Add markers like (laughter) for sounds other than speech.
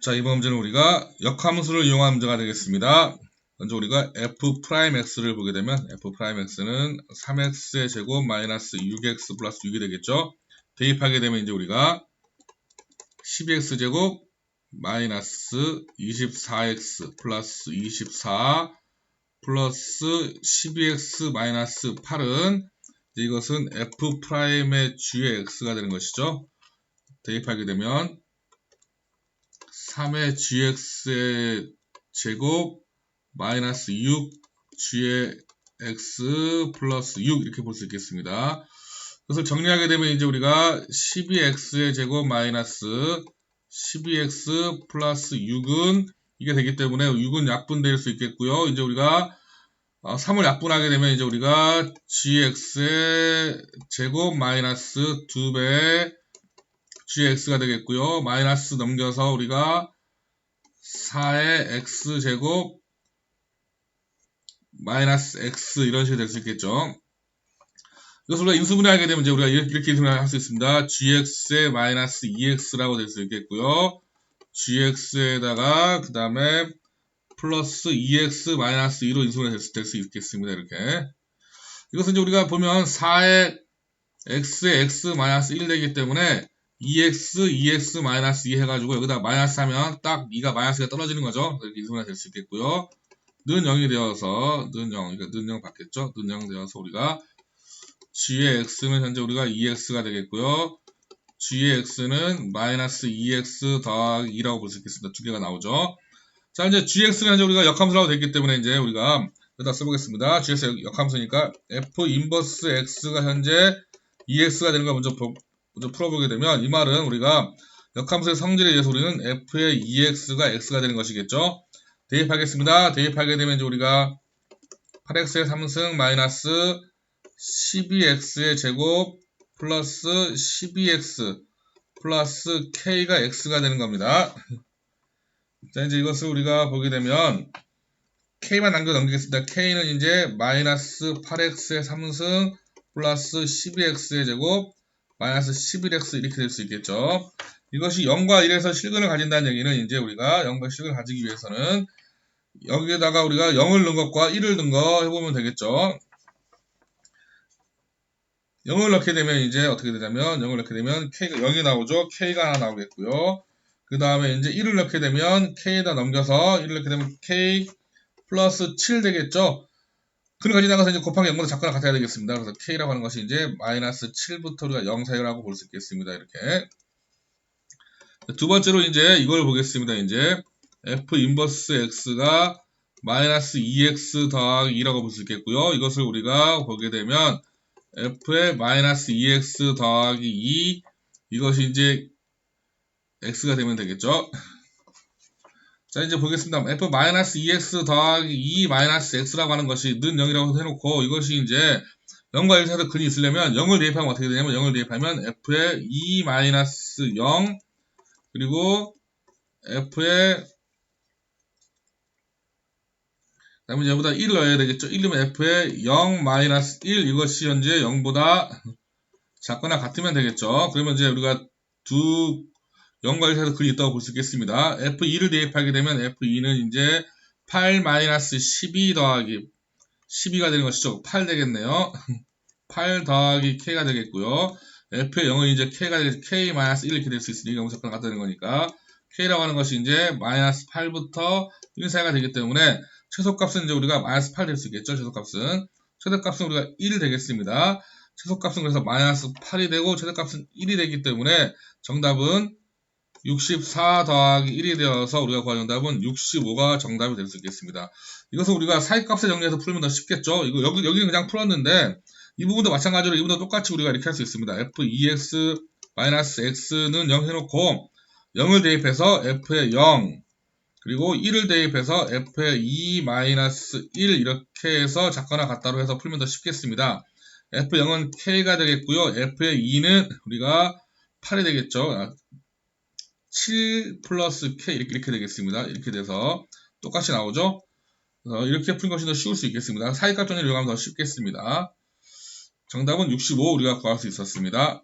자, 이번 문제는 우리가 역함수를 이용한 문제가 되겠습니다. 먼저 우리가 f 프라임 x를 보게 되면 f 프라임 x는 3x의 제곱 마이너스 6x 플러스 6이 되겠죠. 대입하게 되면 이제 우리가 12x 제곱 마이너스 24x 플러스 24 플러스 12x 마이너스 8은 이제 이것은 f 프라임의 g의 x가 되는 것이죠. 대입하게 되면 3의 gx의 제곱 마이너스 6 g의 x 플러스 6 이렇게 볼 수 있겠습니다. 그것을 정리하게 되면 이제 우리가 12x의 제곱 마이너스 12x 플러스 6은 이게 되기 때문에 6은 약분될 수 있겠고요. 이제 우리가 3을 약분하게 되면 이제 우리가 gx의 제곱 마이너스 2배 gx가 되겠고요. 마이너스 넘겨서 우리가 4의 x제곱 마이너스 x 이런 식으로 될수 있겠죠. 이것을 우리가 인수분해 하게 되면 이제 우리가 이렇게 인수분해 할 수 있습니다. gx의 마이너스 2x라고 될 수 있겠고요. gx에다가 그 다음에 플러스 2x 마이너스 2로 인수분해 될 수 있겠습니다. 이렇게 이것은 이제 우리가 보면 4의 x의 x 마이너스 1 되기 때문에 2x, 2x 마이너스 2 해가지고 여기다 마이너스 하면 딱 2가 마이너스가 떨어지는 거죠. 이렇게 인수분해 될 수 있겠고요. 는 0이 되어서 는 0, 그러니까 는 0 받겠죠. 는 0 되어서 우리가 g의 x는 현재 우리가 2x가 되겠고요. g의 x는 마이너스 2x 더하기 2라고 볼 수 있겠습니다. 두 개가 나오죠. 자, 이제 gx는 현재 우리가 역함수라고 됐기 때문에 이제 우리가 여기다 써보겠습니다. gx 역함수니까 f 인버스 x가 현재 2x가 되는 걸 먼저, 먼저 풀어보게 되면 이 말은 우리가 역함수의 성질에 의해서 우리는 f의 2x가 x가 되는 것이겠죠. 대입하겠습니다. 대입하게 되면 이제 우리가 8x의 3승 마이너스 12x의 제곱 플러스 12x 플러스 k가 x가 되는 겁니다. (laughs) 자, 이제 이것을 우리가 보게 되면 k만 남겨 넘기겠습니다. k는 이제 마이너스 8x의 3승 플러스 12x의 제곱 마이너스 11x 이렇게 될 수 있겠죠. 이것이 0과 1에서 실근을 가진다는 얘기는 이제 우리가 0과 실근을 가지기 위해서는 여기에다가 우리가 0을 넣은 것과 1을 넣은 거 해보면 되겠죠. 0을 넣게 되면 이제 어떻게 되냐면 0을 넣게 되면 K가 0이 나오죠. K가 하나 나오겠고요. 그 다음에 이제 1을 넣게 되면 K에다 넘겨서 1을 넣게 되면 K 플러스 7 되겠죠. 그를 가지고 나가서 이제 곱하기 0보다 작거나 같아야 되겠습니다. 그래서 K라고 하는 것이 이제 마이너스 7부터 우리가 0 사이라고 볼 수 있겠습니다. 이렇게. 두 번째로 이제 이걸 보겠습니다. 이제 F 인버스 X가 마이너스 2X 더하기 2라고 볼 수 있겠고요. 이것을 우리가 보게 되면 F의 마이너스 2X 더하기 2 이것이 이제 X가 되면 되겠죠. 자 이제 보겠습니다. F 마이너스 2X 더하기 2 마이너스 X라고 하는 것이 는 0이라고 해놓고 이것이 이제 0과 1 사이로 근이 있으려면 0을 대입하면 어떻게 되냐면 0을 대입하면 F의 2 마이너스 0 그리고 F의 그다음에 여기다 1을 넣어야 되겠죠. 1이면 f의 0 마이너스 1 이것이 현재 0보다 작거나 같으면 되겠죠. 그러면 이제 우리가 두 0과 1 사이에 글이 있다고 볼 수 있겠습니다. f2를 대입하게 되면 f2는 이제 8 마이너스 12 더하기 12가 되는 것이죠. 8 되겠네요. (laughs) 8 더하기 k가 되겠고요. f의 0은 이제 k가 되겠죠. k 마이너스 1 이렇게 될 수 있으니 0 작거나 같다는 거니까 k라고 하는 것이 이제 마이너스 8부터 1 사이가 되기 때문에 최소값은 이제 우리가 마이너스 8 될 수 있겠죠. 최소값은. 최대값은 우리가 1이 되겠습니다. 최소값은 그래서 마이너스 8이 되고 최대값은 1이 되기 때문에 정답은 64 더하기 1이 되어서 우리가 구할 정답은 65가 정답이 될 수 있겠습니다. 이것은 우리가 사이값에 정리해서 풀면 더 쉽겠죠. 이거 여기 여기 그냥 풀었는데 이 부분도 마찬가지로 이 부분도 똑같이 우리가 이렇게 할 수 있습니다. f2x 마이너스 x는 0 해놓고 0을 대입해서 f의 0 그리고 1을 대입해서 f의 2-1 이렇게 해서 작거나 같다로 해서 풀면 더 쉽겠습니다. f0은 k가 되겠고요. f의 2는 우리가 8이 되겠죠. 7 플러스 k 이렇게, 이렇게 되겠습니다. 이렇게 돼서 똑같이 나오죠. 이렇게 푸는 것이 더 쉬울 수 있겠습니다. 사이값 정리를 이용하면 더 쉽겠습니다. 정답은 65 우리가 구할 수 있었습니다.